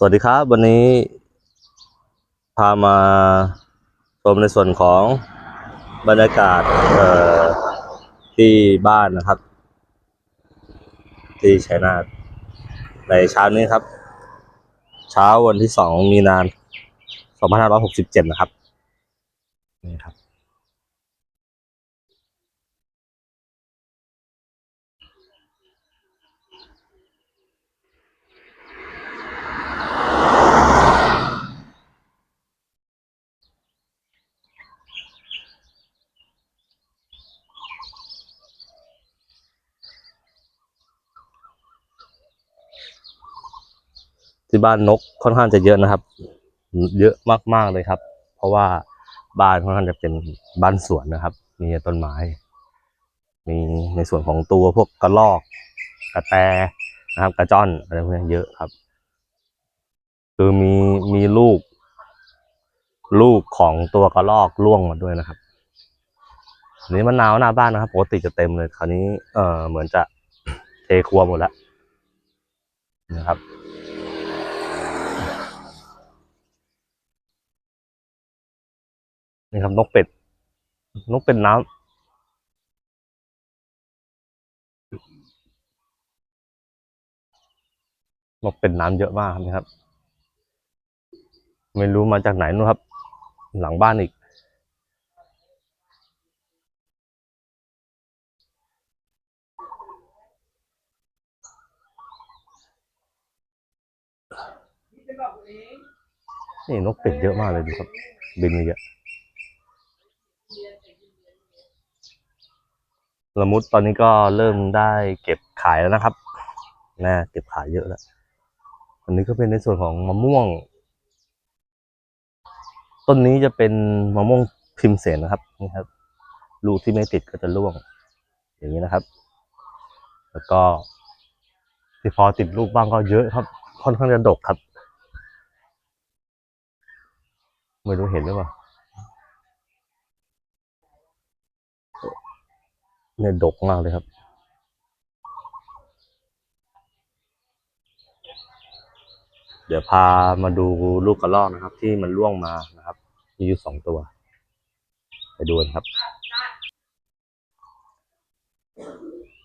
สวัสดีครับ วันนี้ พามาชมในส่วนของบรรยากาศที่บ้านนะครับ ที่ชัยนาทในเช้านี้ครับ เช้าวันที่สองมีนานสองพันห้าร้อยหกสิบเจ็ดนะครับนี่ครับ ที่บ้านนกค่อนข้างจะเยอะนะครับ เยอะมากๆเลยครับ เพราะว่าบ้านค่อนข้างจะเป็นบ้านสวนนะครับ มีต้นไม้ มีในส่วนของตัวพวกกระรอก กระแตนะครับ กระจ้อนอะไรพวกนี้เยอะครับ คือมีมีลูก ลูกของตัวกระรอกล่วงมาด้วยนะครับนนี้มะนาวหน้าบ้านนะครับปกติจะเต็มเลยคราวนี้เออเหมือนจะเทครัวหมดแล้วนะครับ นี่ครับนกเป็ด นกเป็ดน้ำนกเป็ดน้ำเยอะมากครับนะครับ ไม่รู้มาจากไหนนู่นครับ หลังบ้านอีกนี่นกเป็ดเยอะมากเลยดูครับบินมาเยอะ ละมุดตอนนี้ก็เริ่มได้เก็บขายแล้วนะครับนะเก็บขายเยอะแล้วอันนี้ก็เป็นในส่วนของมะม่วง ต้นนี้จะเป็นมะม่วงพิมเสนนะครับนี่ครับ ลูกที่ไม่ติดก็จะร่วง อย่างนี้นะครับ แล้วก็ที่พอติดลูกบ้างก็เยอะครับ ค่อนข้างจะดกครับ ไม่รู้เห็นหรือเปล่า เนี่ยดกมากเลยครับ เดี๋ยวพามาดูลูกกระรอกนะครับ ที่มันร่วงมานะครับ มีอยู่สองตัว ไปดูนครับ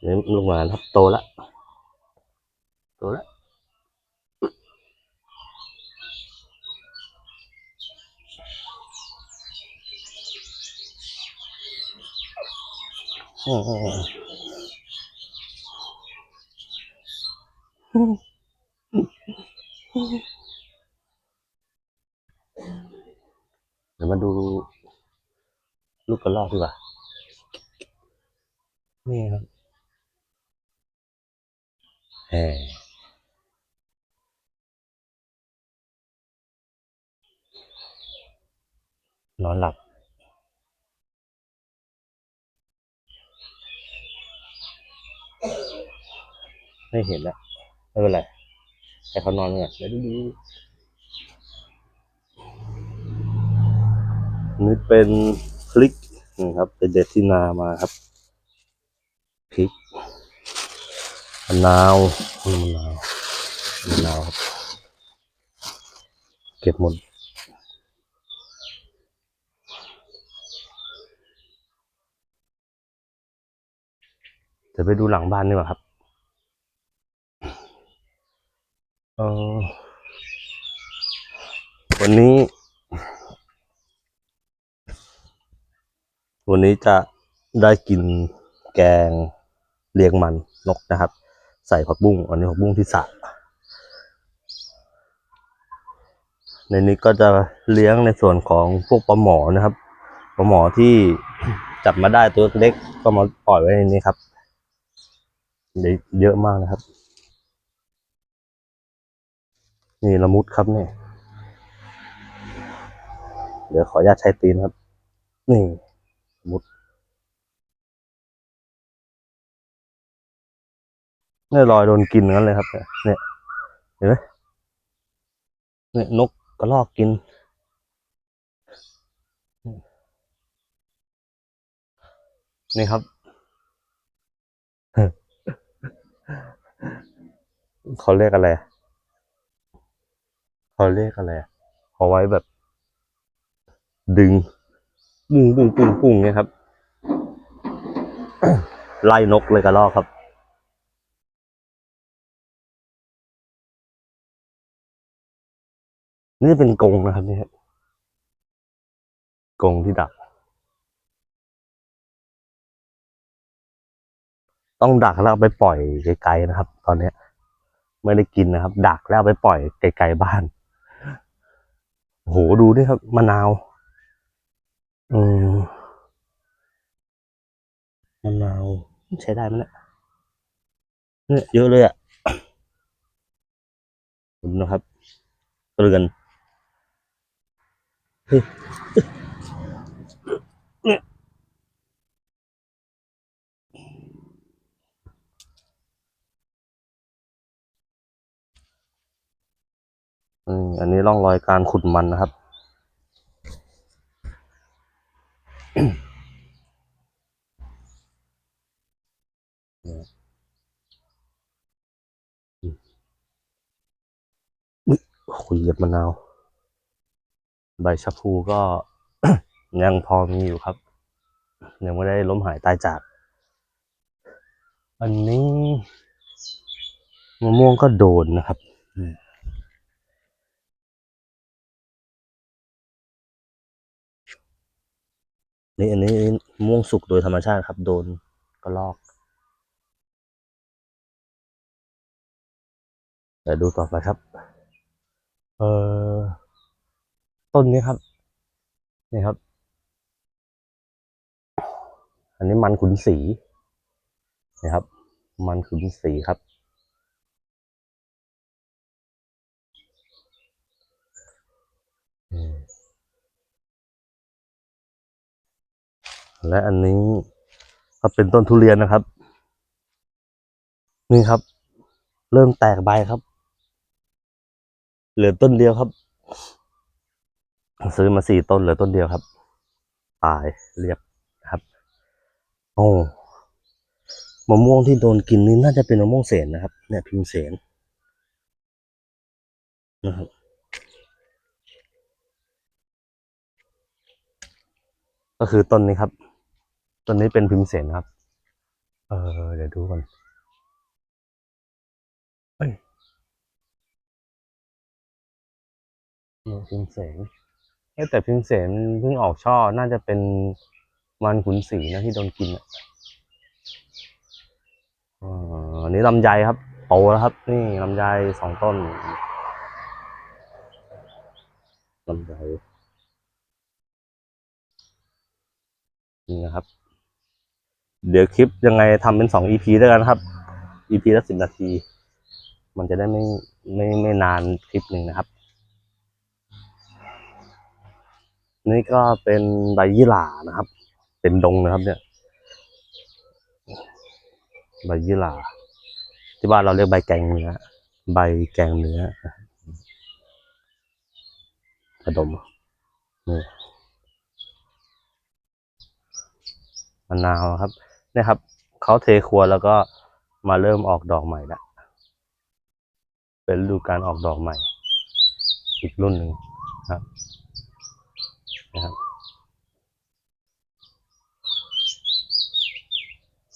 นี่ลูกหมาครับโตแล้วโตแล้วอืมอืมอืม เดี๋ยวมาดู ลูกกระรอกดีกว่า นี่ครับแหมนอนหลับ ไม่เห็นแล้วไม่เป็นไรให้เขานอนก่อนเดี๋ยวดูนี่เป็นพริกนะครับเป็นเด็ดที่นามาครับพริกมะนาวมะนาวมะนาวครับเก็บหมดเดี๋ยวไปดูหลังบ้านดีกว่าครับ เออ วันนี้ วันนี้จะได้กินแกงเลียงมันนกนะครับ ใส่ผักบุ้งอันนี้ผักบุ้งที่สระในนี้ก็จะเลี้ยงในส่วนของพวกปลาหมอนะครับปลาหมอที่จับมาได้ตัวเล็กก็มาปล่อยไว้ในนี้ครับเยอะมากนะครับ นี่ละมุดครับเนี่ยเดี๋ยวขออนุญาตใช้ตีนครับ นี่ละมุดเนี่ยรอยโดนกินงั้นเลยครับ เนี่ยเห็นไหมเนี่ยนกกระรอกกินนี่ครับ เขาเรียกอะไร เขาเรียกอะไรอะเอาไว้แบบ ดึงปุ้งปุ้งปุ้งปุ้งเนี่ยครับ ไล่นกเลยกระรอกครับนี่เป็นกรงนะครับนี่ครับกรงที่ดัก ต้องดักแล้วไปปล่อยไกลๆนะครับ ตอนเนี้ยไม่ได้กินนะครับ ดักแล้วไปปล่อยไกลๆบ้าน โอ้โหดูดิครับมะนาว อืมมะนาวใช้ได้ไหมเนี่ยเนี่ยเยอะเลยอะดูนะครับเกลือนเฮ้ยเนี่ย อันนี้ร่องรอยการขุดมันนะครับ คุยเหยียบมะนาว ใบชะพูก็ยังพอมีอยู่ครับ ยังไม่ได้ล้มหายตายจาก อันนี้มะม่วงก็โดนนะครับ นี่อันนี้ม่วงสุกโดยธรรมชาติครับ โดนกระลอกเดี๋ยวดูต่อไปครับ เออต้นนี้ครับ นี่ครับ อันนี้มันขุนสีนะครับ มันขุนสีครับ และอันนี้ก็เป็นต้นทุเรียนนะครับ นี่ครับ เริ่มแตกใบครับ เหลือต้นเดียวครับ ซื้อมาสี่ต้นเหลือต้นเดียวครับ ตายเรียบครับ โอ้มะม่วงที่โดนกินนี่น่าจะเป็นมะม่วงเสนนะครับ เนี่ยพิมพ์เสนนะครับก็คือต้นนี้ครับ ต้นนี้เป็นพิมพ์เสนครับ เออ เดี๋ยวดูก่อนเอ้ยพิมพ์เสนเอ้ยแต่พิมพ์เสนเพิ่งออกช่อ น่าจะเป็นมันขุนสีนะที่โดนกินอะอันนี้ลำไยครับโตแล้วครับ นี่ลำไยสองต้นลำไยนี่นะครับ เดี๋ยวคลิปยังไงทำเป็นสองอีพีด้วยกันครับอีพีละสิบนาที มันจะได้ไม่ไม่ไม่นานคลิปหนึ่งนะครับ นี่ก็เป็นใบยี่หร่านะครับ เป็นดงนะครับ เนี่ยใบยี่หร่าที่บ้านเราเรียกใบแกงเนื้อใบแกงเนื้อกระดมนี่มะนาวครับ นี่ครับเขาเทครัวแล้วก็มาเริ่มออกดอกใหม่ละเป็นฤดูการออกดอกใหม่ อีกรุ่นหนึ่งครับนะครับ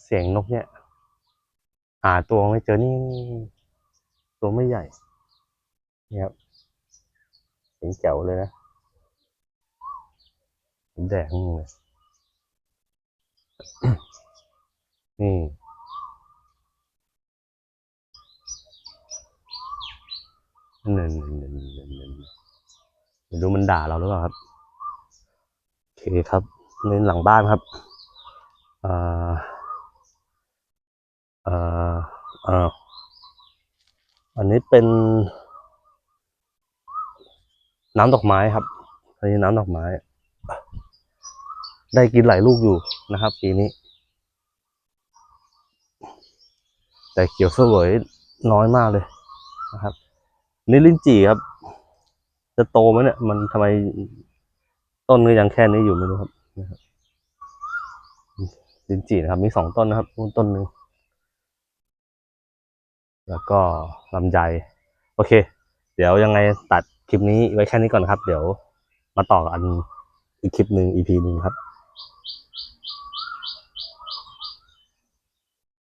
เสียงนกเนี่ย หาตัวไม่เจอนี่ ตัวไม่ใหญ่นี่ครับเสียงแจ๋วเลยนะแดงเลย นี่นึ่งหนึ่งหนึ่งหนึ่งไม่รู้มันด่าเราหรือเปล่าครับ โอเคครับในหลังบ้านครับอ่าอ่าอ่าอันนี้เป็น น้ำดอกไม้ครับ อันนี้น้ำดอกไม้ ได้กินหลายลูกอยู่นะครับปีนี้ แต่เขียวเสวยน้อยมากเลยนะครับ นี่ลิ้นจี่ครับ จะโตไหมเนี่ย มันทำไมต้นก็ยังแค่นี้อยู่ไม่รู้ครับนะครับลิ้นจี่นะครับ มีสองต้นนะครับต้นหนึ่งแล้วก็ลำไยโอเค เดี๋ยวยังไงตัดคลิปนี้ไว้แค่นี้ก่อนครับ เดี๋ยวมาต่อกันอีกคลิปหนึ่ง EP หนึ่งครับ